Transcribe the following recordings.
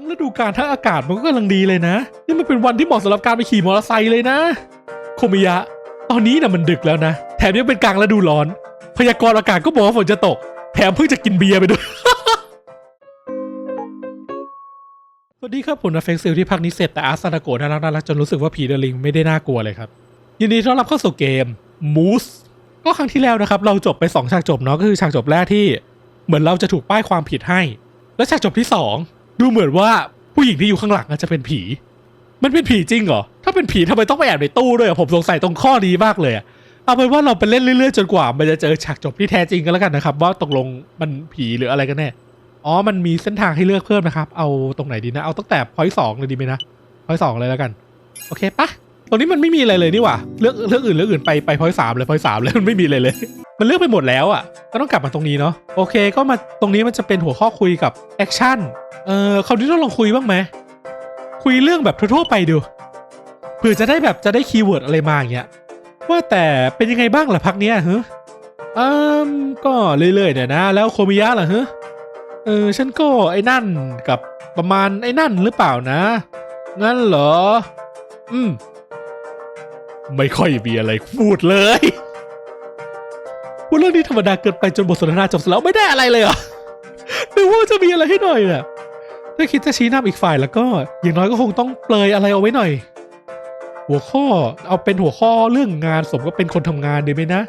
ทั้งฤดูกาลทั้งอากาศมันก็กำลังดีเลยนะ นี่มันเป็นวันที่เหมาะสำหรับการไปขี่มอเตอร์ไซค์เลยนะ โคมิยะ ตอนนี้นะมันดึกแล้วนะ แถมยังเป็นกลางฤดูร้อน พยากรณ์อากาศก็บอกว่าฝนจะตก แถมเพิ่งจะกินเบียร์ไปด้วย สวัสดีครับผมนะเฟกซิลที่พักนี้เสร็จแต่อาร์ซานาโกะน่ารักน่ารักจนรู้สึกว่าผีเดลิงไม่ได้น่ากลัวเลยครับยินดีต้อนรับเข้าสู่เกม Moose ก็ครั้งที่แล้วนะครับ เราจบไป 2 ฉากจบเนาะก็คือฉากจบแรกที่ เหมือนเราจะถูกป้ายความผิดให้ แล้วฉากจบที่ 2 ดูเหมือนว่าผู้หญิงที่อยู่ข้างหลังอาจจะเป็นผี มันเป็นผีจริงเหรอ ถ้าเป็นผีทำไมต้องไปแอบในตู้ด้วยอะผมสงสัยตรงข้อนี้มากเลยอะเอาเป็นว่าเราไปเล่นเรื่อยๆจนกว่า มันจะเจอฉากจบที่แท้จริงกันแล้วกันนะครับ ว่าตกลงมันผีหรืออะไรกันแน่อ๋อมันมีเส้นทางให้เลือกเพิ่มนะครับ เอาตรงไหนดีนะ เอาตั้งแต่พอยสองเลยดีไหมนะพอยสองเลยแล้วกัน โอเคปะตรงนี้มันไม่มีอะไรเลยนี่หว่าเลือกเลือกอื่นเลือกอื่นไปไปพอยสามเลยพอยสามเลยมันไม่มีเลยเลย มันเลือกไปหมดแล้วอะ ก็ต้องกลับมาตรงนี้เนาะโอเค ก็มาตรงนี้มันจะเป็นหัวข้อคุยกับแอคชั่นเออคราวนี้ต้องลองคุยบ้างไหมคุยเรื่องแบบทั่วๆไปดูเผื่อจะได้แบบจะได้คีย์เวิร์ดอะไรมาอย่างเงี้ยว่าแต่เป็นยังไงบ้างล่ะพักเนี้ยฮะอืมก็เรื่อยๆเนี่ยนะ แล้วโคมิยะล่ะฮะเออฉันก็ไอ้นั่นกับประมาณไอ้นั่นหรือเปล่านะ งั้นเหรอ อืม ไม่ค่อยมีอะไรพูดเลย พูดเรื่องนี้ธรรมดาเกินไปจนบทสนทนาจบแล้วไม่ได้อะไรเลยเหรอนึกว่าจะมีอะไรให้หน่อยน่ะถ้าคิดจะชี้นำอีกฝ่ายแล้วก็ อย่างน้อยก็คงต้องเปลยอะไรเอาไว้หน่อย หัวข้อเอาเป็นหัวข้อเรื่องงานสมก็เป็นคนทำงานดีไหมนะ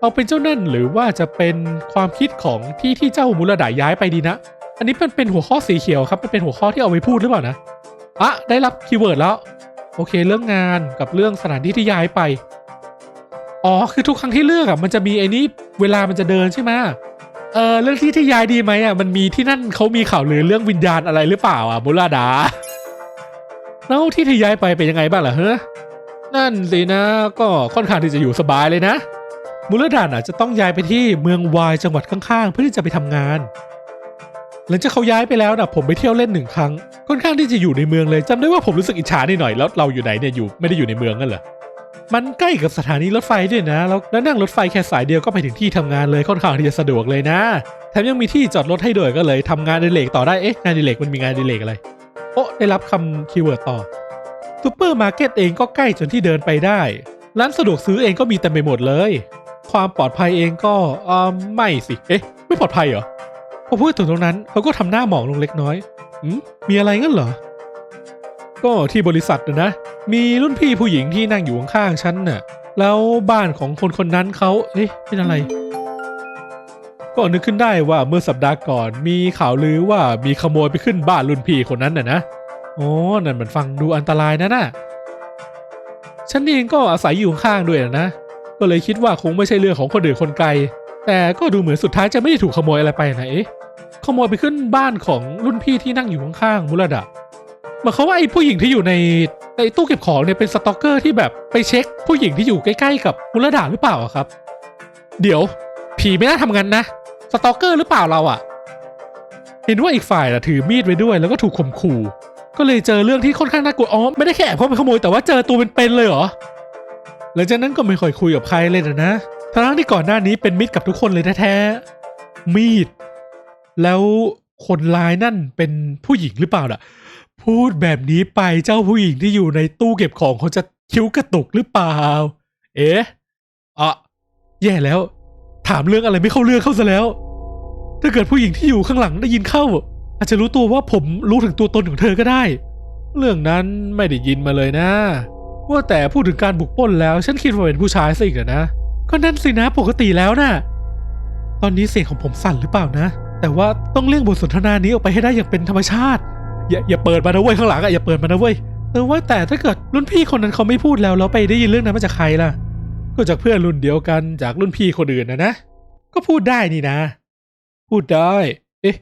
เอาเป็นเจ้านั่นหรือว่าจะเป็นความคิดของที่ที่เจ้ามุรดาย้ายไปดีนะ อันนี้เป็นเป็นหัวข้อสีเขียวครับมันเป็นหัวข้อที่เอาไว้พูดหรือเปล่านะอะได้รับคีย์เวิร์ดแล้ว โอเค เรื่องงานกับเรื่องสถานที่ที่ย้ายไป อ๋อ คือทุกครั้งที่เลือกอะมันจะมีไอ้นี่เวลามันจะเดินใช่ไหมเออเรื่องที่ที่ย้ายดีไหมอะมันมีที่นั่นเขามีข่าวลือเรื่องวิญญาณอะไรหรือเปล่าอะมุรดาแล้วที่ที่ย้ายไปเป็นยังไงบ้างล่ะเฮ้นั่นสินะก็ค่อนข้างที่จะอยู่สบายเลยนะมูลดานอาจจะต้องย้ายไปที่เมืองวายจังหวัดข้างๆ เพื่อที่จะไปทำงาน หลังจากเขาย้ายไปแล้วนะผมไปเที่ยวเล่นหนึ่งครั้งค่อนข้างที่จะอยู่ในเมืองเลยจำได้ว่าผมรู้สึกอิจฉาหน่อยแล้วเราอยู่ไหนเนี่ยอยู่ไม่ได้อยู่ในเมืองกันเหรอ มันใกล้กับสถานีรถไฟด้วยนะ แล้วนั่งรถไฟแค่สายเดียวก็ไปถึงที่ทำงานเลยค่อนข้างที่จะสะดวกเลยนะ แถมยังมีที่จอดรถให้ด้วยก็เลยทำงานดิเรกต่อได้ เอ๊ะ งานดิเรกมันมีงานดิเรกอะไร โอ้ได้รับคำคีย์เวิร์ดต่อซูเปอร์มาร์เก็ตเองก็ใกล้จนที่เดินไปได้ ร้านสะดวกซื้อเองก็มีเต็มไปหมดเลย ความปลอดภัยเองก็เออไม่สิ เอ๊ะ ไม่ปลอดภัยเหรอพอพูดถึงตรงนั้นเขาก็ทำหน้าหมองลงเล็กน้อยอืมมีอะไรงั้นเหรอ ก็ที่บริษัทนะ มีรุ่นพี่ผู้หญิงที่นั่งอยู่ข้างๆฉันน่ะ แล้วบ้านของคนคนนั้นเขาเอ๊ะเป็นอะไร ก็นึกขึ้นได้ว่าเมื่อสัปดาห์ก่อนมีข่าวลือว่ามีขโมยไปขึ้นบ้านรุ่นพี่คนนั้นน่ะนะโอ้นั่นมันฟังดูอันตรายนะน่ะฉันเองก็อาศัยอยู่ข้างๆด้วยนะ ก็เลยคิดว่าคงไม่ใช่เรื่องของคนอื่นคนไกล แต่ก็ดูเหมือนสุดท้ายจะไม่ได้ถูกขโมยอะไรไปนะเอ๊ะขโมยไปขึ้นบ้านของรุ่นพี่ที่นั่งอยู่ข้างๆมุรดะ หมายความว่าไอ้ผู้หญิงที่อยู่ในในตู้เก็บของเนี่ยเป็นสต็อกเกอร์ที่แบบไปเช็ค ผู้หญิงที่อยู่ใกล้ๆกับมุรดะหรือเปล่าอะครับ เดี๋ยว ผีไม่น่าทำงั้นนะสต็อกเกอร์หรือเปล่าเราอะเห็นว่าอีกฝ่ายน่ะถือมีดไว้ด้วยแล้วก็ถูกข่มขู่ ก็เลยเจอเรื่องที่ค่อนข้างน่ากลัวอ๋อไม่ได้แค่แอบเข้าไปขโมยแต่ว่าเจอตัวเป็นๆเลยเหรอหลังจากนั้นก็ไม่ค่อยคุยกับใครเลยนะทั้งที่ก่อนหน้านี้เป็นมิตรกับทุกคนเลยแท้ๆมีด แล้วคนร้ายนั่นเป็นผู้หญิงหรือเปล่าน่ะ พูดแบบนี้ไปเจ้าผู้หญิงที่อยู่ในตู้เก็บของเขาจะคิ้วกระตุกหรือเปล่า เอ๊ะอะแย่แล้ว ถามเรื่องอะไรไม่เข้าเรื่องเข้าซะแล้ว ถ้าเกิดผู้หญิงที่อยู่ข้างหลังได้ยินเข้า อาจจะรู้ตัวว่าผมรู้ถึงตัวตนของเธอก็ได้ เรื่องนั้นไม่ได้ยินมาเลยนะ ว่าแต่พูดถึงการบุกปล้นแล้ว ฉันคิดว่าเป็นผู้ชายซะอีกนะ ก็นั่นสินะปกติแล้วนะ่ะ ตอนนี้เสียงของผมสั่นหรือเปล่านะ แต่ว่าต้องเลี่ยงบทสนทนานี้ออกไปให้ได้อย่างเป็นธรรมชาติ อย่าอย่าเปิดมานะเว้ยข้างหลังอะอย่าเปิดมานะเว้ยเออว่าแต่ถ้าเกิดรุ่นพี่คนนั้นเขาไม่พูดแล้วแล้วไปได้ยินเรื่องนั้นมาจากใครล่ะ ก็จากเพื่อนรุ่นเดียวกันจากรุ่นพี่คนอื่นนะนะก็พูดได้นี่นะ พูดได้ เอ๊ะ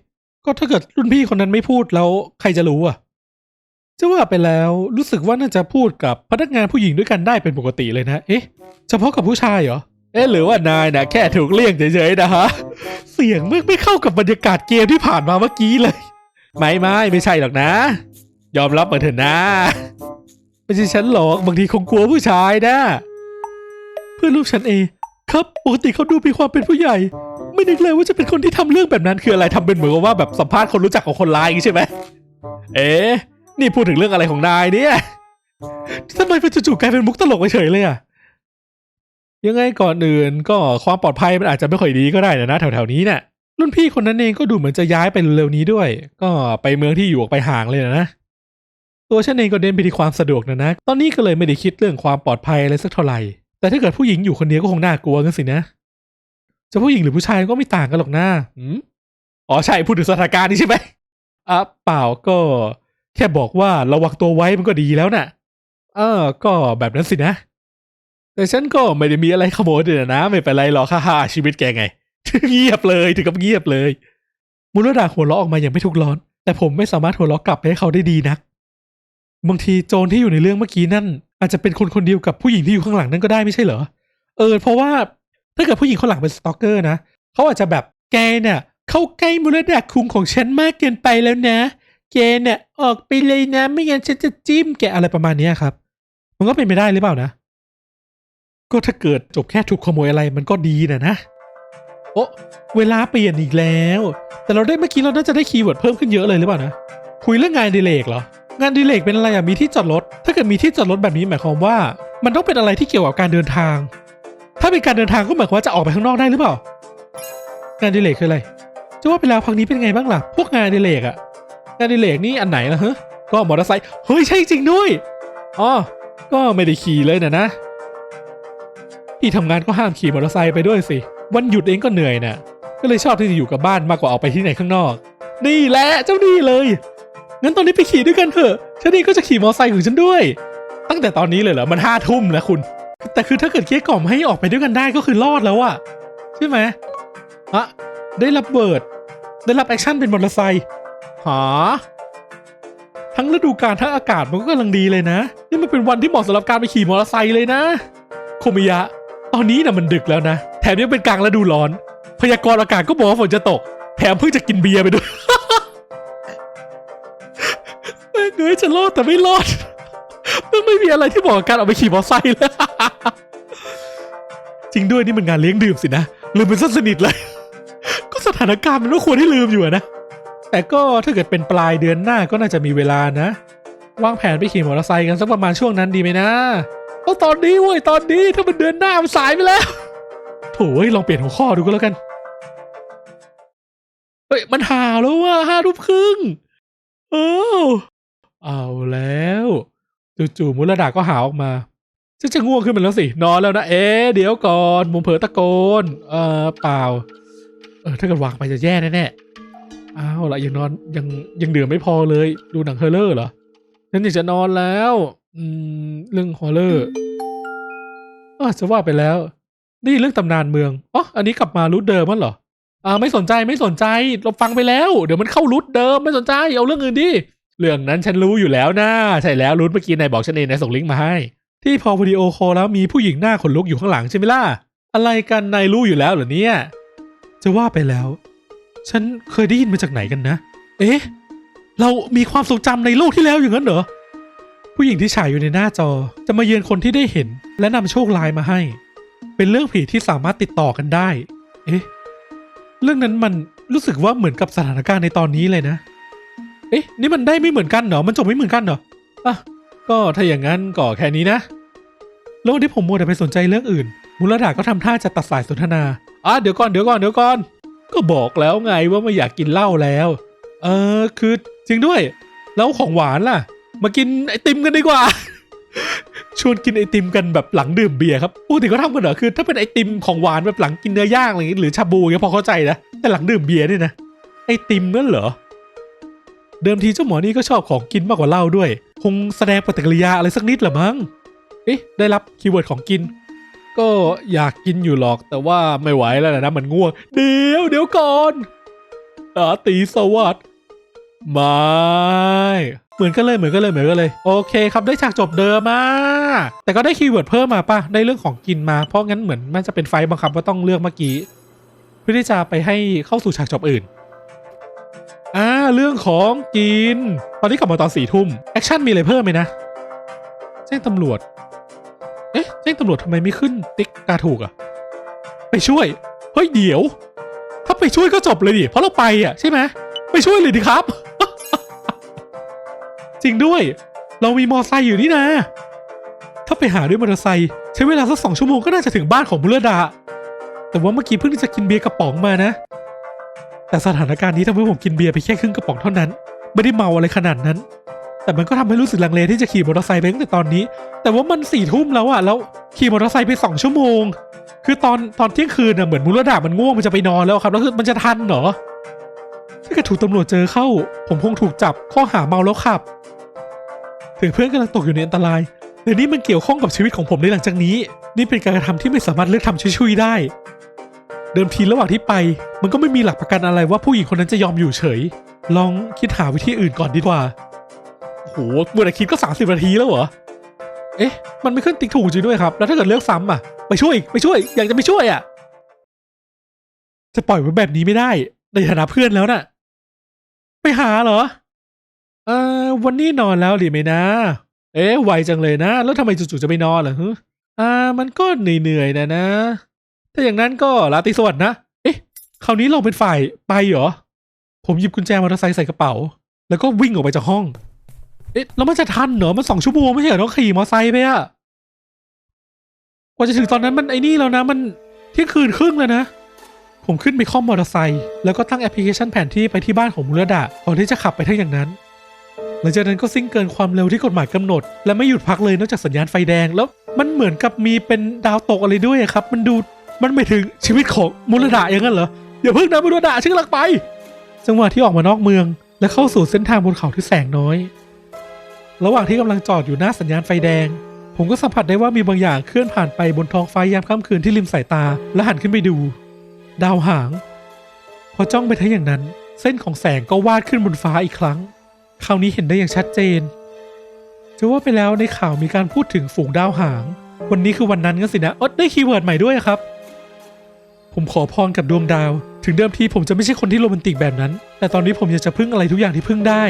ก็ถ้าเกิดรุ่นพี่คนนั้นไม่พูดแล้วใครจะรู้อะจะว่าไปแล้วรู้สึกว่าน่าจะพูดกับพนักงานผู้หญิงด้วยกันได้เป็นปกติเลยนะ เอ๊ะ เฉพาะกับผู้ชายเหรอ เอ๊ะหรือว่านายนะแค่ถูกเลี่ยงเฉยๆนะฮะ เสียงไม่ไม่เข้ากับบรรยากาศเกมที่ผ่านมาเมื่อกี้เลย ไม่ไม่ไม่ใช่หรอกนะ ยอมรับมาเถอะนะไม่ใช่ฉันหรอกบางทีคงกลัวผู้ชายนะ เพื่อนรูปฉันเอง ครับปกติเขาดูมีความเป็นผู้ใหญ่ ไม่นึกเลยว่าจะเป็นคนที่ทำเรื่องแบบนั้นคืออะไรทำเป็นเหมือนกับว่าแบบสัมภาษณ์คนรู้จักของคนร้ายอย่างนี้ใช่ไหมเอ๊ะนี่พูดถึงเรื่องอะไรของนายเนี่ยทำไมเป็นจู่ๆกลายเป็นมุกตลกเฉยๆเลยอะยังไงก่อนอื่นก็ความปลอดภัยมันอาจจะไม่ค่อยดีก็ได้นะนะแถวๆนี้เนี่ย รุ่นพี่คนนั้นเองก็ดูเหมือนจะย้ายไปเร็วๆนี้ด้วย ก็ไปเมืองที่อยู่ออกไปห่างเลยนะตัวฉันเองก็เน้นไปที่ความสะดวกนะนะ ตอนนี้ก็เลยไม่ได้คิดเรื่องความปลอดภัยอะไรสักเท่าไหร่ แต่ถ้าเกิดผู้หญิงอยู่คนเดียวก็คงน่ากลัวกันสินะ จะผู้หญิงหรือผู้ชายก็ไม่ต่างกันหรอกนะอ๋อใช่พูดถึงสถานการณ์นี้ใช่ไหมอะเปล่าก็ แค่บอกว่าระวังตัวไว้มันก็ดีแล้วน่ะ เออ ก็แบบนั้นสินะ แต่ฉันก็ไม่ได้มีอะไรขโมยเลยนะ ไม่เป็นไรหรอกฮ่าฮ่าชีวิตแกไง เงียบเลยถึงกับเงียบเลยมุลดาหัวเราะออกมาอย่างไม่ทุกร้อน แต่ผมไม่สามารถหัวเราะกลับไปให้เขาได้ดีนัก บางทีโจรที่อยู่ในเรื่องเมื่อกี้นั่น อาจจะเป็นคนคนเดียวกับผู้หญิงที่อยู่ข้างหลังนั่นก็ได้ไม่ใช่เหรอ เออ เพราะว่าถ้าเกิดผู้หญิงคนหลังเป็นสตอกเกอร์นะเขาอาจจะแบบแกเนี่ยเข้าใกล้มุลดาคุงของฉันมากเกินไปแล้วนะ แกเนี่ยออกไปเลยนะ ไม่งั้นฉันจะจิ้มแกอะไรประมาณนี้ครับ มันก็เป็นไปได้หรือเปล่านะ ก็ถ้าเกิดจบแค่ถูกขโมยอะไรมันก็ดีนะนะ โอ้เวลาเปลี่ยนอีกแล้ว แต่เราได้เมื่อกี้เราน่าจะได้คีย์เวิร์ดเพิ่มขึ้นเยอะเลยหรือเปล่านะ คุยเรื่องงานดิเลกเหรอ งานดิเลกเป็นอะไรอะมีที่จอดรถ ถ้าเกิดมีที่จอดรถแบบนี้หมายความว่า มันต้องเป็นอะไรที่เกี่ยวกับการเดินทาง ถ้าเป็นการเดินทางก็หมายความว่าจะออกไปข้างนอกได้หรือเปล่า งานดิเลกคืออะไร จะว่าไปแล้วพักนี้เป็นไงบ้างล่ะ พวกงานดิเลกอะงานดิเลกนี่อันไหนล่ะฮะก็มอเตอร์ไซค์ เฮ้ยใช่จริงด้วย อ๋อ ก็ไม่ได้ขี่เลยนะนะ ที่ทำงานก็ห้ามขี่มอเตอร์ไซค์ไปด้วยสิ วันหยุดเองก็เหนื่อยน่ะก็เลยชอบที่จะอยู่กับบ้านมากกว่าออกไปที่ไหนข้างนอก นี่แหละเจ้านี่เลย งั้นตอนนี้ไปขี่ด้วยกันเถอะ ฉันเองก็จะขี่มอเตอร์ไซค์ของฉันด้วย ตั้งแต่ตอนนี้เลยเหรอ มันห้าทุ่มแล้วคุณ แต่คือถ้าเกิดเกลี้ยกล่อมให้ออกไปด้วยกันได้ก็คือรอดแล้วอะใช่ไหมอะได้รับเบิร์ด ได้รับแอคชั่นเป็นมอเตอร์ไซค์หาทั้งฤดูกาลทั้งอากาศมันก็กำลังดีเลยนะ นี่มันเป็นวันที่เหมาะสำหรับการไปขี่มอเตอร์ไซค์เลยนะ โคมิยะ ตอนนี้นะมันดึกแล้วนะ แถมยังเป็นกลางฤดูร้อน พยากรณ์อากาศก็บอกว่าฝนจะตก แถมเพิ่งจะกินเบียร์ไปด้วยแม่งยจะรอดแต่ไม่รอดมันไม่มีอะไรที่บอกกับการเอาไปขี่มอเตอร์ไซค์เลยจริงด้วยนี่มันงานเลี้ยงดื่มสินะลืมเป็นสนิทเลย ก็สถานการณ์มันก็ควรให้ลืมอยู่นะ แต่ก็ถ้าเกิดเป็นปลายเดือนหน้าก็น่าจะมีเวลานะ วางแผนไปขี่มอเตอร์ไซค์กันสักประมาณช่วงนั้นดีไหมนะ เอาตอนนี้เว้ยตอนนี้ถ้ามันเดือนหน้ามันสายไปแล้วโถ่เอ้ยลองเปลี่ยนหัวข้อดูก็แล้วกันเฮ้ยมันหาแล้วว่าห้าทุ่มครึ่งเออเอาแล้วจู่ๆมุลดาก็หาออกมาฉันจะง่วงขึ้นมาแล้วสินอนแล้วนะเอ๊ะเดี๋ยวก่อนมุมเผลอตะโกน เออเปล่า เออถ้าเกิดวางไปจะแย่แน่ๆอ้าวละยังนอนยังยังดื่มไม่พอเลย ดูหนังเฮอร์เลอร์เหรอฉันอยากจะนอนแล้ว อืมเรื่องฮอร์เลอร์อ๋อจะว่าไปแล้ว นี่เรื่องตำนานเมืองอ๋ออันนี้กลับมารูทเดิมมั้งเหรออ่าไม่สนใจไม่สนใจเราฟังไปแล้ว เดี๋ยวมันเข้ารูทเดิมไม่สนใจเอาเรื่องอื่นดิเรื่องนั้นฉันรู้อยู่แล้วนะใช่แล้วรูทเมื่อกี้นายบอกฉันเองนายส่งลิงก์มาให้ ที่พอวิดีโอคอลแล้วมีผู้หญิงหน้าขนลุกอยู่ข้างหลังใช่ไหมล่ะอะไรกันนายรู้อยู่แล้วเหรอเนี่ยจะว่าไปแล้ว ฉันเคยได้ยินมาจากไหนกันนะ เอ๊ะ เรามีความทรงจำในโลกที่แล้วอย่างนั้นเหรอ ผู้หญิงที่ฉายอยู่ในหน้าจอ จะมาเยือนคนที่ได้เห็น และนำโชคลายมาให้ เป็นเรื่องผีที่สามารถติดต่อกันได้ เอ๊ะ เรื่องนั้นมันรู้สึกว่าเหมือนกับสถานการณ์ในตอนนี้เลยนะ เอ๊ะ นี่มันได้ไม่เหมือนกันเหรอ มันจบไม่เหมือนกันเหรอ อะ ก็ถ้าอย่างนั้นก็แค่นี้นะ แล้ววันที่ผมมัวแต่ไปสนใจเรื่องอื่น มุลดาก็ทำท่าจะตัดสายสนทนา อะเดี๋ยวก่อน เดี๋ยวก่อน เดี๋ยวก่อน ก็บอกแล้วไงว่าไม่อยากกินเหล้าแล้ว เออ คือจริงด้วย แล้วของหวานล่ะ มากินไอติมกันดีกว่า ชวนกินไอติมกันแบบหลังดื่มเบียร์ครับปกติเขาทำกันเหรอคือถ้าเป็นไอติมของหวานแบบหลังกินเนื้อย่างอะไรอย่างงี้หรือชาบูเงี้ยพอเข้าใจนะแต่หลังดื่มเบียร์เนี่ยนะไอติมนั่นเหรอเดิมทีเจ้าหมอนี่ก็ชอบของกินมากกว่าเหล้าด้วย คงแสดงปฏิกิริยาอะไรสักนิดหละมั้งเอ๊ะได้รับคีย์เวิร์ดของกิน ก็อยากกินอยู่หรอกแต่ว่าไม่ไหวแล้วนะมันง่วงเดี๋ยวเดี๋ยวก่อนอาตีสวัสดไม่ เหมือนกันเลยเหมือนกันเลยเหมือนกันเลย โอเคครับได้ฉากจบเดิมมาแต่ก็ได้คีย์เวิร์ดเพิ่มมาป่ะได้เรื่องของกินมาเพราะงั้นเหมือนมันจะเป็นไฟบังคับว่าต้องเลือกเมื่อกี้เพื่อที่จะไปให้เข้าสู่ฉากจบอื่นอ่าเรื่องของกิน ตอนนี้กลับมาตอนสี่ทุ่มแอคชั่นมีอะไรเพิ่มไหมนะแจ้งตำรวจเอ๊ะแจ้งตำรวจทำไมไม่ขึ้นติ๊กกาถูกอะไปช่วยเฮ้ยเดี๋ยว ถ้าไปช่วยก็จบเลยดิเพราะเราไปอะใช่ไหมไปช่วยเลยดิครับ จริงด้วย เรามีมอไซค์อยู่นี่นะ ถ้าไปหาด้วยมอเตอร์ไซค์ใช้เวลาสักสองชั่วโมงก็น่าจะถึงบ้านของบุรดา แต่ว่าเมื่อกี้เพิ่งจะกินเบียร์กระป๋องมานะ แต่สถานการณ์นี้ทำให้ผมกินเบียร์ไปแค่ครึ่งกระป๋องเท่านั้น ไม่ได้เมาอะไรขนาดนั้น แต่มันก็ทำให้รู้สึกลังเลที่จะขี่มอเตอร์ไซค์ไปตั้งแต่ตอนนี้ แต่ว่ามันสี่ทุ่มแล้วอะแล้วขี่มอเตอร์ไซค์ไปสองชั่วโมง คือตอนตอนเที่ยงคืนน่ะเหมือนมุรดามันง่วงมันจะไปนอนแล้วครับ แล้วคือมันจะทันเหรอ ถ้าเกิดถูกตำรวจเจอเข้า ผมคงถูกจับข้อหาเมาแล้วขับ ถึงเพื่อนกำลังตกอยู่ในอันตรายแต่นี่มันเกี่ยวข้องกับชีวิตของผมในหลังจากนี้ นี่เป็นการกระทำที่ไม่สามารถเลือกทำชุยๆได้ เดิมทีระหว่างที่ไป มันก็ไม่มีหลักประกันอะไรว่าผู้หญิงคนนั้นจะยอมอยู่เฉย ลองคิดหาวิธีอื่นก่อนดีกว่าโหเมื่อไรคิดก็ 30นาทีแล้วเหรอ เอ๊ะ มันไม่ขึ้นติ๊กถูกจริงด้วยครับ แล้วถ้าเกิดเลือกซ้ำอะ ไปช่วยไปช่วย อยากจะไปช่วยอะ จะปล่อยไว้แบบนี้ไม่ได้ ในฐานะเพื่อนแล้วน่ะ หาเหรอ เออวันนี้นอนแล้วหรือไม่นะ เอ๊ะไวจังเลยนะ แล้วทำไมจู่ๆจะไปนอนเหรอฮะอ่า มันก็เหนื่อยๆนะนะ ถ้าอย่างนั้นก็ราตรีสวัสดนะ เอ๊ะ คราวนี้เราเป็นฝ่ายไปเหรอ ผมหยิบกุญแจมอเตอร์ไซค์ใส่กระเป๋า แล้วก็วิ่งออกไปจากห้อง เอ๊ะ แล้วมันจะทันเหรอ มันสองชั่วโมงไม่ใช่เหรอต้องขี่มอเตอร์ไซค์ไปอะกว่าจะถึงตอนนั้นมันไอ้นี่แล้วนะ มันเที่ยงคืนครึ่งแล้วนะ ผมขึ้นไปข้อมมอเตอร์ไซค์แล้วก็ตั้งแอปพลิเคชันแผนที่ไปที่บ้านของมูรดาก่อนที่จะขับไปทั้งอย่างนั้น หลังจากนั้นก็ซิ่งเกินความเร็วที่กฎหมายกำหนด และไม่หยุดพักเลยนอกจากสัญญาณไฟแดงแล้วมันเหมือนกับมีเป็นดาวตกอะไรด้วยครับ มันดูมันไม่ถึงชีวิตของมูรดาอย่างนั้นเหรออย่าเพิ่งนะมูรดาชื่อลักไปจังหวะที่ออกมานอกเมือง และเข้าสู่เส้นทางบนเขาที่แสงน้อย ระหว่างที่กำลังจอดอยู่หน้าสัญญาณไฟแดง ผมก็สัมผัสได้ว่ามีบางอย่างเคลื่อนผ่านไปบนท้องฟ้ายามค่ำคืนที่ริมสายตาและหันขึ้นไปดู ดาวหาง พอจ้องไปทั้งอย่างนั้น เส้นของแสงก็วาดขึ้นบนฟ้าอีกครั้ง คราวนี้เห็นได้อย่างชัดเจน จะว่าไปแล้วในข่าวมีการพูดถึงฝูงดาวหาง วันนี้คือวันนั้นกันสินะออได้คีย์เวิร์ดใหม่ด้วยครับ ผมขอพรกับดวงดาว ถึงเดิมทีผมจะไม่ใช่คนที่โรแมนติกแบบนั้น แต่ตอนนี้ผมอยากจะพึ่งอะไรทุกอย่างที่พึ่งได้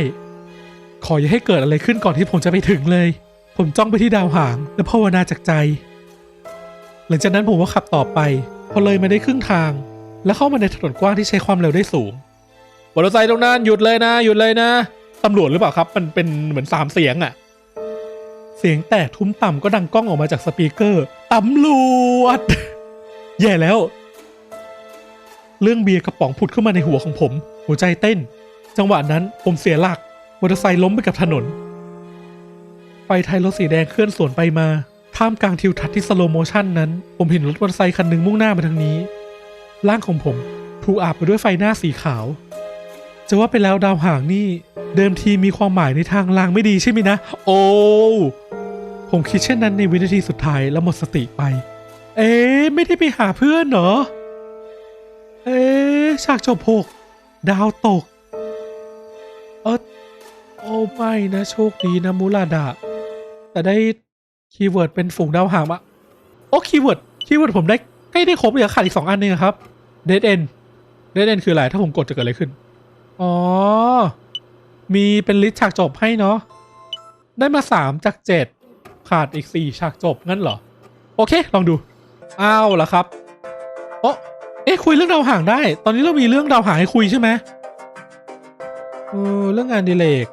ขออย่าให้เกิดอะไรขึ้นก่อนที่ผมจะไปถึงเลย ผมจ้องไปที่ดาวหาง และภาวนาจากใจ หลังจากนั้นผมก็ขับต่อไป พอเลยมาได้ครึ่งทาง แล้วเข้ามาในถนนกว้างที่ใช้ความเร็วได้สูงมอเตอร์ไซค์ตรงนั้นหยุดเลยนะ หยุดเลยนะตำรวจหรือเปล่าครับ มันเป็นเหมือนสามเสียงอะเสียงแตกทุ้มต่ำก็ดังก้องออกมาจากสปีกเกอร์ตำรวจ แย่แล้ว เรื่องเบียร์กระป๋องผุดขึ้นมาในหัวของผม หัวใจเต้น จังหวะนั้นผมเสียหลักมอเตอร์ไซค์ล้มไปกับถนน ไฟไทยรถสีแดงเคลื่อนสวนไปมา ท่ามกลางทิวทัศน์ที่สโลโมชันนั้น ผมเห็นรถมอเตอร์ไซค์คันหนึ่งมุ่งหน้ามาทางนี้ ร่างของผมถูกอาบไปด้วยไฟหน้าสีขาว จะว่าไปแล้วดาวหางนี่ เดิมทีมีความหมายในทางลางไม่ดีใช่ไหมนะ โอ้ผมคิดเช่นนั้นในวินาทีสุดท้ายแล้วหมดสติไป เอ๊ไม่ได้ไปหาเพื่อนเหรอ เอ๊ฉากจบหกดาวตก เออโอ้ไม่นะโชคดีนะมูราดะแต่ได้คีย์เวิร์ดเป็นฝูงดาวหางมาโอ้คีย์เวิร์ดคีย์เวิร์ดผมได้ ใกล้ได้ครบเหลือขาดอีกสองอันเองครับเดดเอนเดดเอนคืออะไร ถ้าผมกดจะเกิดอะไรขึ้น อ๋อ มีเป็นลิสต์ฉากจบให้เนาะ ได้มาสามจากเจ็ดขาดอีกสี่ฉากจบงั้นเหรอ โอเค ลองดู อ้าวเหรอครับ โอ้เอ๊ะคุยเรื่องดาวหางได้ ตอนนี้เรามีเรื่องดาวหางให้คุยใช่ไหมเออเรื่องงานดีเลก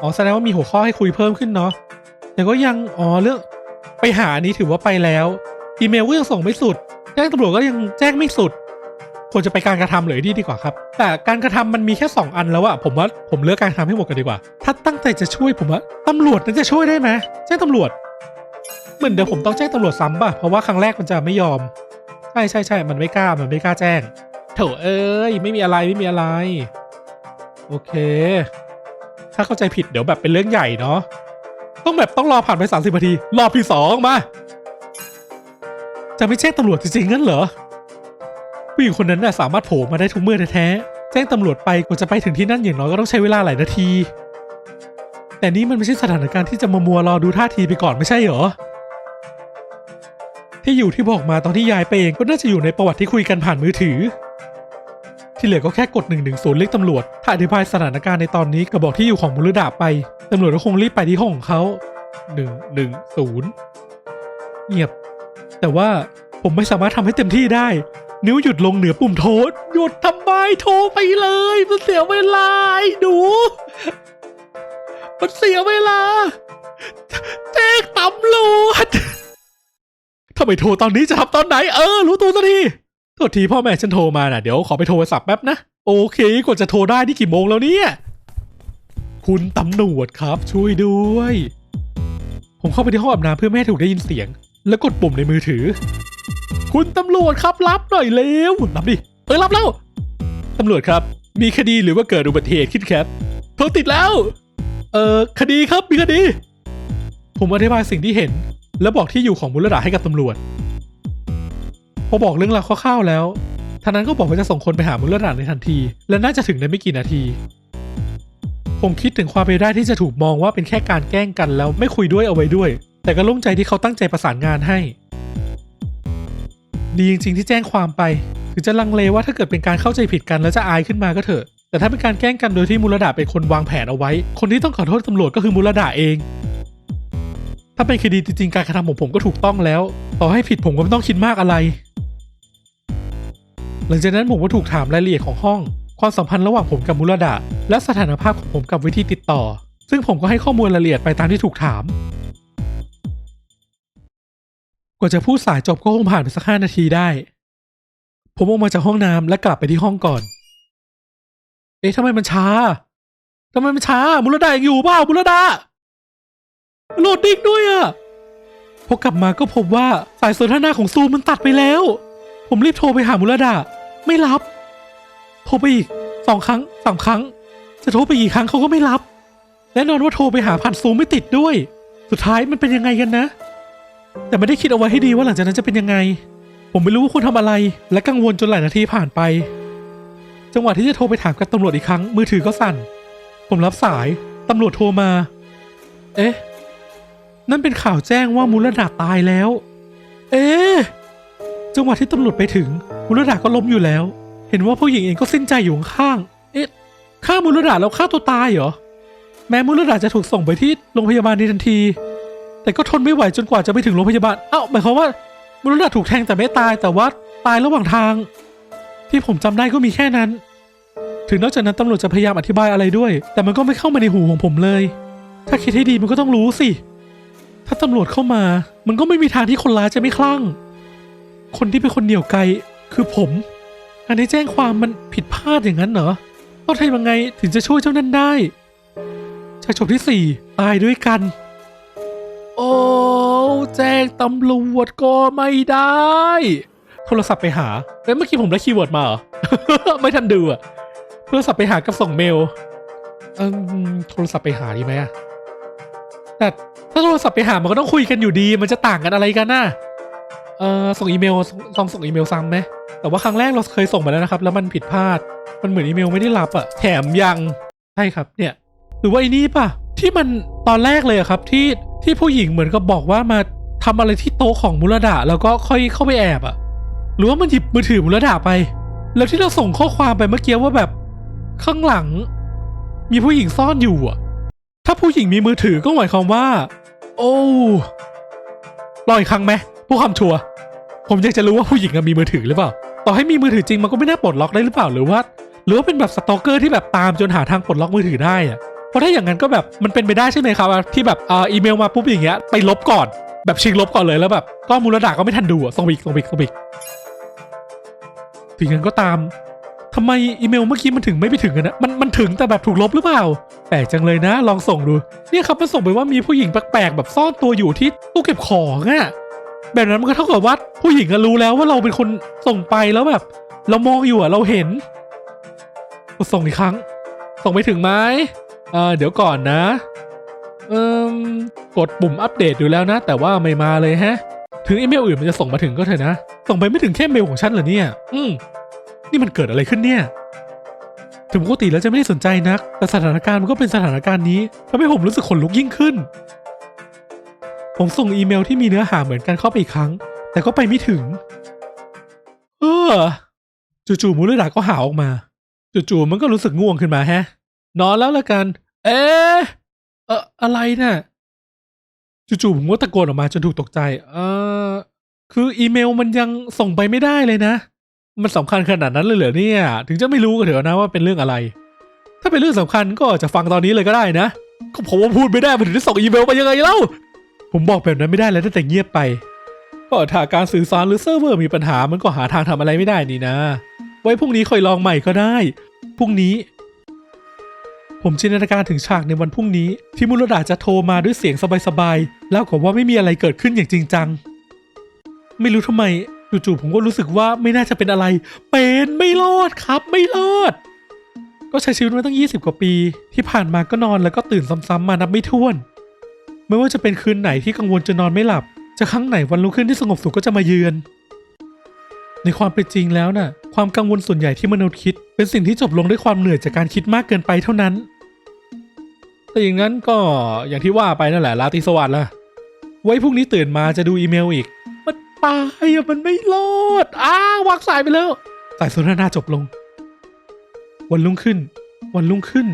อ๋อแสดงว่ามีหัวข้อให้คุยเพิ่มขึ้นเนาะแต่ก็ยัง อ๋อเรื่องไปหาอันนี้ถือว่าไปแล้ว อีเมลก็ยังส่งไม่สุด แจ้งตำรวจก็ยังแจ้งไม่สุด ควรจะไปการกระทำเลยดีดีกว่าครับ แต่การกระทำมันมีแค่สองอันแล้วอะผมว่าผมเลือกการกระทำให้หมดกันดีกว่า ถ้าตั้งใจจะช่วยผมว่าตำรวจน่าจะช่วยได้ไหมแจ้งตำรวจเหมือนเดี๋ยวผมต้องแจ้งตำรวจซ้ำป่ะเพราะว่าครั้งแรกมันจะไม่ยอมใช่ใช่ใช่มันไม่กล้ามันไม่กล้าแจ้งโถเอ้ยไม่มีอะไรไม่มีอะไร โอเค ถ้าเข้าใจผิดเดี๋ยวแบบเป็นเรื่องใหญ่เนาะต้องแบบต้องรอผ่านไปสามสิบนาที รอบที่สองมา จะไม่แจ้งตำรวจจริงๆงั้นเหรอผู้หญิงคนนั้นน่ะสามารถโผล่มาได้ทุกเมื่อแท้ๆแจ้งตำรวจไปกว่าจะไปถึงที่นั่นอย่างน้อยก็ต้องใช้เวลาหลายนาที แต่นี่มันไม่ใช่สถานการณ์ที่จะมามัวรอดูท่าทีไปก่อนไม่ใช่เหรอที่อยู่ที่บอกมาตอนที่ย้ายไปเองก็น่าจะอยู่ในประวัติที่คุยกันผ่านมือถือ ที่เหลือก็แค่กด1นึเรียกตำรวจถ้าอธิบายสถานการณ์ในตอนนี้กับบอกที่อยู่ของมุรดาไปตำรวจก็คงรีบไปที่ห้องของเขา1 1 0เงียบ แต่ว่าผมไม่สามารถทำให้เต็มที่ได้ นิ้วหยุดลงเหนือปุ่มโทรหยุดทำไมโทรไปเลยมันเสียเวลาไอ้หนูมันเสียเวลาแจ้งตำรวจถ้าไมโทรตอนนี้จะทำตอนไหนเออ รู้ตัวสักทีโทษทีพ่อแม่ฉันโทรมาน่ะเดี๋ยวขอไปโทรศัพท์แป๊บนะ โอเคกว่าจะโทรได้นี่กี่โมงแล้วเนี่ย คุณตำรวจครับช่วยด้วย ผมเข้าไปที่ห้องอาบน้ำเพื่อไม่ให้ถูกได้ยินเสียง แล้วกดปุ่มในมือถือ คุณตำรวจครับรับหน่อยเร็วรับดิเออรับแล้วตำรวจครับ มีคดีหรือว่าเกิดอุบัติเหตุขึ้นครับโทรติดแล้ว เออคดีครับมีคดี ผมอธิบายสิ่งที่เห็น แล้วบอกที่อยู่ของมูลดาให้กับตำรวจ พอบอกเรื่องราวคร่าวๆแล้วทางนั้นก็บอกว่าจะส่งคนไปหามูลดาในทันที และน่าจะถึงในไม่กี่นาที ผมคิดถึงความเป็นไปได้ที่จะถูกมองว่าเป็นแค่การแกล้งกันแล้วไม่คุยด้วยเอาไว้ด้วย แต่ก็โล่งใจที่เขาตั้งใจประสานงานให้ ดีจริงๆที่แจ้งความไป ถึงจะลังเลว่าถ้าเกิดเป็นการเข้าใจผิดกันแล้วจะอายขึ้นมาก็เถอะ แต่ถ้าเป็นการแกล้งกันโดยที่มูลดาเป็นคนวางแผนเอาไว้ คนที่ต้องขอโทษตำรวจก็คือมูลดาเอง ถ้าเป็นคดีจริงๆการกระทำของผมก็ถูกต้องแล้ว ต่อให้ผิดผมก็ไม่ต้องคิดมากอะไร หลังจากนั้นผมก็ถูกถามรายละเอียดของห้อง ความสัมพันธ์ระหว่างผมกับมูลดาและสถานภาพของผมกับวิธีติดต่อ ซึ่งผมก็ให้ข้อมูลรายละเอียดไปตามที่ถูกถาม กว่าจะพูดสายจบก็คงผ่านไปสักห้านาทีได้ ผมออกมาจากห้องน้ำและกลับไปที่ห้องก่อน เอ๊ะทำไมมันช้าทำไมมันช้า มุลดายังอยู่เปล่ามุลดาโหลดดิ้งด้วยอะพอกลับมาก็พบว่าสายสนทนาของซูมมันตัดไปแล้ว ผมรีบโทรไปหามุลดา ไม่รับ โทรไปอีกสองครั้งสามครั้ง จะโทรไปกี่ครั้งเขาก็ไม่รับ แน่นอนว่าโทรไปหาผ่านซูมไม่ติดด้วย สุดท้ายมันเป็นยังไงกันนะ แต่ไม่ได้คิดเอาไว้ให้ดีว่าหลังจากนั้นจะเป็นยังไง ผมไม่รู้ว่าควรทำอะไร และกังวลจนหลายนาทีผ่านไป จังหวะที่จะโทรไปถามกับตำรวจอีกครั้งมือถือก็สั่น ผมรับสายตำรวจโทรมา เอ๊ะ นั่นเป็นข่าวแจ้งว่ามูลดาตายแล้ว เอ๊ะ จังหวะที่ตำรวจไปถึง มูลดาก็ล้มอยู่แล้ว เห็นว่าผู้หญิงเองก็สิ้นใจอยู่ข้างเอ๊ะฆ่ามูลดาแล้วฆ่าตัวตายเหรอ แม้มูลดาจะถูกส่งไปที่โรงพยาบาลในทันที แต่ก็ทนไม่ไหวจนกว่าจะไปถึงโรงพยาบาล เอ้าหมายความว่ามูลดาถูกแทงแต่ไม่ตายแต่ว่าตายระหว่างทาง ที่ผมจำได้ก็มีแค่นั้น ถึงนอกจากนั้นตำรวจจะพยายามอธิบายอะไรด้วย แต่มันก็ไม่เข้ามาในหูของผมเลย ถ้าคิดให้ดีมันก็ต้องรู้สิ ถ้าตำรวจเข้ามา มันก็ไม่มีทางที่คนร้ายจะไม่คลั่ง คนที่เป็นคนเหนี่ยวไกลคือผม อันนี้แจ้งความมันผิดพลาดอย่างนั้นเหรอต้องทำยังไงถึงจะช่วยเจ้านั่นได้ฉากจบที่สี่ตายด้วยกัน โอ้แจ้งตำรวจก็ไม่ได้ โทรศัพท์ไปหาเอ้ยเมื่อกี้ผมได้คีย์เวิร์ดมาเหรอ ไม่ทันดูอะโทรศัพท์ไปหากับส่งเมลเอมโทรศัพท์ไปหาดีไหมอะแต่ถ้าโทรศัพท์ไปหามันก็ต้องคุยกันอยู่ดี มันจะต่างกันอะไรกันน่ะเออส่งอีเมลลองส่งอีเมลซ้ำไหมแต่ว่าครั้งแรกเราเคยส่งไปแล้วนะครับ แล้วมันผิดพลาด มันเหมือนอีเมลไม่ได้รับอะแถมยังใช่ครับเนี่ย หรือว่าไอ้นี่ป่ะ ที่มันตอนแรกเลยอะครับที่ ที่ผู้หญิงเหมือนกับบอกว่ามาทำอะไรที่โต๊ะของมุรดาแล้วก็ค่อยเข้าไปแอบอะหรือว่ามันหยิบมือถือมุรดาไป แล้วที่เราส่งข้อความไปเมื่อกี้ว่าแบบ ข้างหลัง มีผู้หญิงซ่อนอยู่อะถ้าผู้หญิงมีมือถือก็หมายความว่า โอ้รออีกครั้งไหมเพื่อความชัวร์ผมอยากจะรู้ว่าผู้หญิงมีมือถือหรือเปล่า ต่อให้มีมือถือจริงมันก็ไม่น่าปลดล็อกได้หรือเปล่าหรือว่า หรือว่าเป็นแบบสตอกเกอร์ที่แบบตามจนหาทางปลดล็อกมือถือได้อะ ราะถ้าอย่างนั้นก็แบบมันเป็นไปได้ใช่ไหมครับที่แบบอ่าอีเมลมาปุ๊บอย่างเงี้ยไปลบก่อนแบบชิงลบก่อนเลยแล้วแบบก็มูลดาก็ไม่ทันดูอะส่งอีกส่งอีกส่งอีกถึงนั้นก็ตามทำไมอีเมลเมื่อกี้มันถึงไม่ไปถึงกันนะมันมันถึงแต่แบบถูกลบหรือเปล่าแปลกจังเลยนะ ลองส่งดู เนี่ยครับมันส่งไปว่ามีผู้หญิงแปลกๆแบบซ่อนตัวอยู่ที่ตู้เก็บของอะแบบนั้นมันก็เท่ากับว่าผู้หญิงอะรู้แล้วว่าเราเป็นคนส่งไปแล้วแบบ เรามองอยู่อะเราเห็นส่งอีกครั้ง ส่งไปถึงไหม เออเดี๋ยวก่อนนะเอ่มกดปุ่มอัปเดตอยู่แล้วนะ แต่ว่าไม่มาเลยฮะ ถึงอีเมลอื่นมันจะส่งมาถึงก็เถอะนะ ส่งไปไม่ถึงแค่เมลของฉันเหรอเนี่ย อืม นี่มันเกิดอะไรขึ้นเนี่ย ถึงปกติแล้วจะไม่ได้สนใจนัก แต่สถานการณ์มันก็เป็นสถานการณ์นี้ทำให้ผมรู้สึกขนลุกยิ่งขึ้น ผมส่งอีเมลที่มีเนื้อหาเหมือนกันเข้าไปอีกครั้ง แต่ก็ไปไม่ถึง เออจู่ๆมูลดาก็หาออกมา จู่ๆมันก็รู้สึกง่วงขึ้นมาแฮะ นอนแล้วละกัน เอ๊ะเอออะไรน่ะจู่ๆผมก็ตะโกนออกมาจนถูกตกใจ เออคืออีเมลมันยังส่งไปไม่ได้เลยนะ มันสำคัญขนาดนั้นเลยเหรอเนี่ย ถึงจะไม่รู้ก็เถอะนะว่าเป็นเรื่องอะไร ถ้าเป็นเรื่องสำคัญก็อาจจะฟังตอนนี้เลยก็ได้นะ ก็ผมว่าพูดไม่ได้มันถึงได้ส่งอีเมลไปยังไงเล่า ผมบอกแบบนั้นไม่ได้แล้วตั้งแต่เงียบไปก็ถ้าการสื่อสารหรือเซิร์ฟเวอร์มีปัญหามันก็หาทางทำอะไรไม่ได้นี่นะ ไว้พรุ่งนี้ค่อยลองใหม่ก็ได้ พรุ่งนี้ ผมจินตนาการถึงฉากในวันพรุ่งนี้ ที่มุรดาจะโทรมาด้วยเสียงสบายๆแล้วกับว่าไม่มีอะไรเกิดขึ้นอย่างจริงจัง ไม่รู้ทำไมจู่ๆผมก็รู้สึกว่าไม่น่าจะเป็นอะไร เป็นไม่รอดครับ ไม่รอด ก็ใช้ชีวิตมาตั้ง 20 กว่าปี ที่ผ่านมาก็นอนแล้วก็ตื่นซ้ำๆมานับไม่ถ้วน ไม่ว่าจะเป็นคืนไหนที่กังวลจนนอนไม่หลับ จะครั้งไหนวันรุ่งขึ้นที่สงบสุขก็จะมาเยือน ในความเป็นจริงแล้วน่ะ ความกังวลส่วนใหญ่ที่มนุษย์คิด เป็นสิ่งที่จบลงด้วยความเหนื่อยจากการคิดมากเกินไปเท่านั้น แต่อย่างนั้นก็อย่างที่ว่าไปนั่นแหละลาตรีสวัสดิ์ล่ะ ไว้พรุ่งนี้ตื่นมาจะดูอีเมลอีก มันตายอะมันไม่รอด อ้าวางสายไปแล้ว สายสนทนาจบลง วันรุ่งขึ้น วันรุ่งขึ้น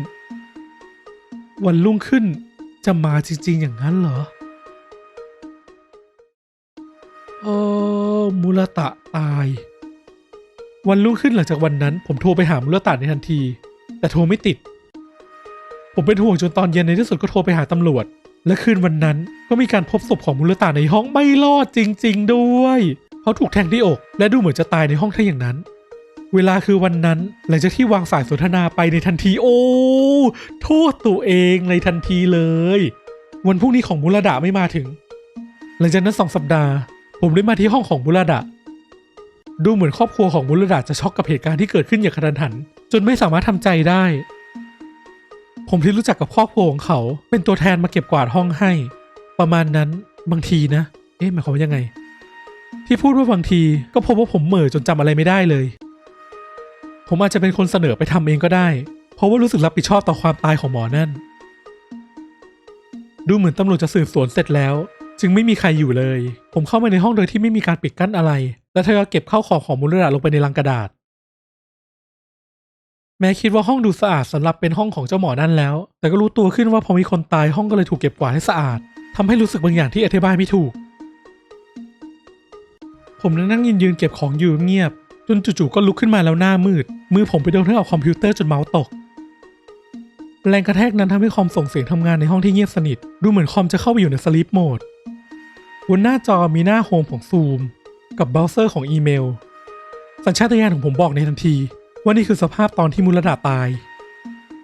วันรุ่งขึ้นจะมาจริง ๆ อย่างนั้นเหรอเออมูลตะตาย วันรุ่งขึ้นหลังจากวันนั้น ผมโทรไปหามูลตะในทันที แต่โทรไม่ติด ผมเป็นห่วงจนตอนเย็นในที่สุดก็โทรไปหาตำรวจ และคืนวันนั้นก็มีการพบศพของมูลตะในห้องไม่รอดจริง ๆ ด้วยเขาถูกแทงที่อก และดูเหมือนจะตายในห้องถ้าอย่างนั้น เวลาคือวันนั้นหลังจากที่วางสายสนทนาไปในทันทีโอ้โทษตัวเองในทันทีเลย วันพรุ่งนี้ของมุรดาไม่มาถึง หลังจากนั้นสองสัปดาห์ ผมได้มาที่ห้องของมุรดาดูเหมือนครอบครัวของมุรดาจะช็อกกับเหตุการณ์ที่เกิดขึ้นอย่างกระทันหัน จนไม่สามารถทำใจได้ ผมที่รู้จักกับครอบครัวของเขา เป็นตัวแทนมาเก็บกวาดห้องให้ ประมาณนั้นบางทีนะ เอ๊ะหมายความว่ายังไง ที่พูดว่าบางทีก็พบว่าผมเหม่อจนจำอะไรไม่ได้เลย ผมอาจจะเป็นคนเสนอไปทำเองก็ได้ เพราะว่ารู้สึกรับผิดชอบต่อความตายของหมอนั่น ดูเหมือนตำรวจจะสืบสวนเสร็จแล้ว จึงไม่มีใครอยู่เลย ผมเข้ามาในห้องโดยที่ไม่มีการปิดกั้นอะไร และเธอก็เก็บข้าวของของมูลระลงไปในลังกระดาษ แม้คิดว่าห้องดูสะอาดสำหรับเป็นห้องของเจ้าหมอนั่นแล้ว แต่ก็รู้ตัวขึ้นว่าพอมีคนตายห้องก็เลยถูกเก็บกวาดให้สะอาดทำให้รู้สึกบางอย่างที่อธิบายไม่ถูก ผมนั่งยืนยืนเก็บของอยู่เงียบจนจู่ๆก็ลุกขึ้นมาแล้วหน้ามืด มือผมไปโดนเครื่องออกคอมพิวเตอร์จนเมาส์ตก แรงกระแทกนั้นทำให้คอมส่งเสียงทำงานในห้องที่เงียบสนิท ดูเหมือนคอมจะเข้าไปอยู่ในสลีปโหมดบนหน้าจอมีหน้าโฮมของซูมกับเบราว์เซอร์ของอีเมล สัญชาตญาณของผมบอกในทันที ว่านี่คือสภาพตอนที่มุลดาตาย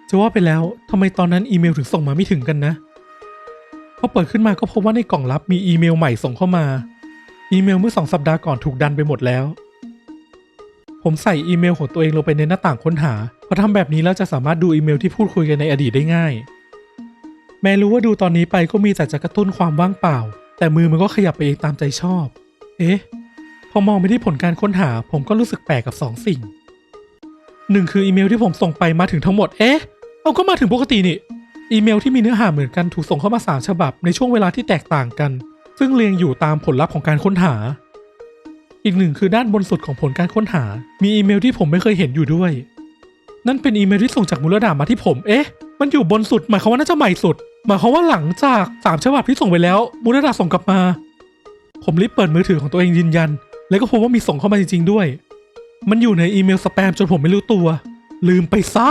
จะว่าไปแล้วทำไมตอนนั้นอีเมลถึงส่งมาไม่ถึงกันนะพอเปิดขึ้นมาก็พบว่าในกล่องลับมีอีเมลใหม่ส่งเข้ามา อีเมลเมื่อสองสัปดาห์ก่อนถูกดันไปหมดแล้ว ผมใส่อีเมลของตัวเองลงไปในหน้าต่างค้นหาเพราะทำแบบนี้แล้วจะสามารถดูอีเมลที่พูดคุยกันในอดีตได้ง่าย แม้รู้ว่าดูตอนนี้ไปก็มีแต่จะกระตุ้นความว่างเปล่า แต่มือมันก็ขยับไปเองตามใจชอบ เอ๊ะ พอมองไปที่ผลการค้นหา ผมก็รู้สึกแปลกกับสองสิ่ง หนึ่งคืออีเมลที่ผมส่งไปมาถึงทั้งหมด เอ๊ะ เอาก็มาถึงปกตินี่ อีเมลที่มีเนื้อหาเหมือนกันถูกส่งเข้ามาสามฉบับในช่วงเวลาที่แตกต่างกัน ซึ่งเรียงอยู่ตามผลลัพธ์ของการค้นหา อีกหนึ่งคือด้านบนสุดของผลการค้นหา มีอีเมลที่ผมไม่เคยเห็นอยู่ด้วย นั่นเป็นอีเมลที่ส่งจากมูลดามาที่ผม เอ๊ะ มันอยู่บนสุด หมายความว่าน่าจะใหม่สุด หมายความว่าหลังจากสามฉบับที่ส่งไปแล้ว มูลดาส่งกลับมา ผมรีบเปิดมือถือของตัวเองยืนยัน แล้วก็พบว่ามีส่งเข้ามาจริงๆด้วย มันอยู่ในอีเมลสแปมจนผมไม่รู้ตัว ลืมไปซะ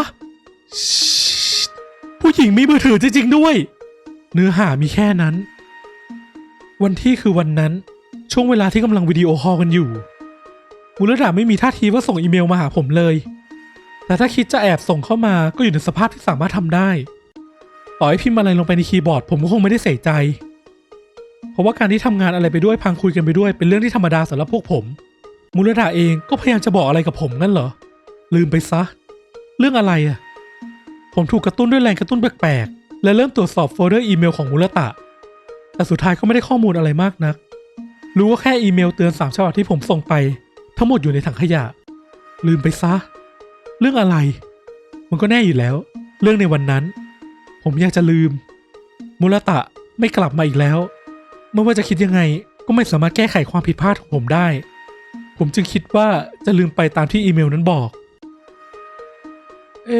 ผู้หญิงมีมือถือจริง ๆ ด้วย เนื้อหามีแค่นั้น วันที่คือวันนั้น ช่วงเวลาที่กำลังวิดีโอคอลกันอยู่มูลดาไม่มีท่าทีว่าส่งอีเมลมาหาผมเลย แต่ถ้าคิดจะแอบส่งเข้ามาก็อยู่ในสภาพที่สามารถทำได้ ต่อให้พิมพ์อะไรลงไปในคีย์บอร์ด ผมก็คงไม่ได้ใส่ใจ เพราะว่าการที่ทำงานอะไรไปด้วยพังคุยกันไปด้วย เป็นเรื่องที่ธรรมดาสำหรับพวกผม มูลดาเองก็พยายามจะบอกอะไรกับผมงั้นเหรอ ลืมไปซะ เรื่องอะไรอะผมถูกกระตุ้นด้วยแรงกระตุ้นแปลกๆ และเริ่มตรวจสอบโฟลเดอร์อีเมลของมูลตะ แต่สุดท้ายก็ไม่ได้ข้อมูลอะไรมากนัก รู้ว่าแค่อีเมลเตือนสามฉบับที่ผมส่งไป ทั้งหมดอยู่ในถังขยะ ลืมไปซะ เรื่องอะไร มันก็แน่อยู่แล้ว เรื่องในวันนั้น ผมอยากจะลืม มูลตะไม่กลับมาอีกแล้ว ไม่ว่าจะคิดยังไงก็ไม่สามารถแก้ไขความผิดพลาดของผมได้ ผมจึงคิดว่าจะลืมไปตามที่อีเมลนั้นบอก เอ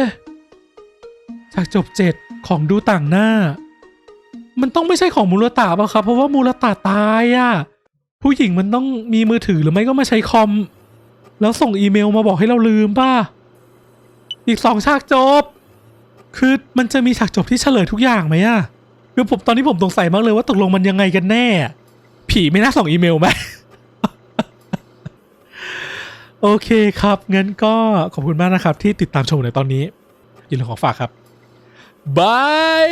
ะจากจบเจ็ดของดูต่างหน้า มันต้องไม่ใช่ของมูลตาป่ะครับ เพราะว่ามูลตาตายอะ่ะ ผู้หญิงมันต้องมีมือถือหรือไม่ก็มาใช้คอม แล้วส่งอีเมลมาบอกให้เราลืมป่ะ อีกสองฉากจบ คือมันจะมีฉากจบที่เฉลยทุกอย่างไหมอะคือผมตอนนี้ผมสงสัยมากเลยว่าตกลงมันยังไงกันแน่ ผีไม่น่าส่งอีเมลไหม โอเคครับ งั้นก็ขอบคุณมากนะครับที่ติดตามชมในตอนนี้ ยินดีของฝากครับ บาย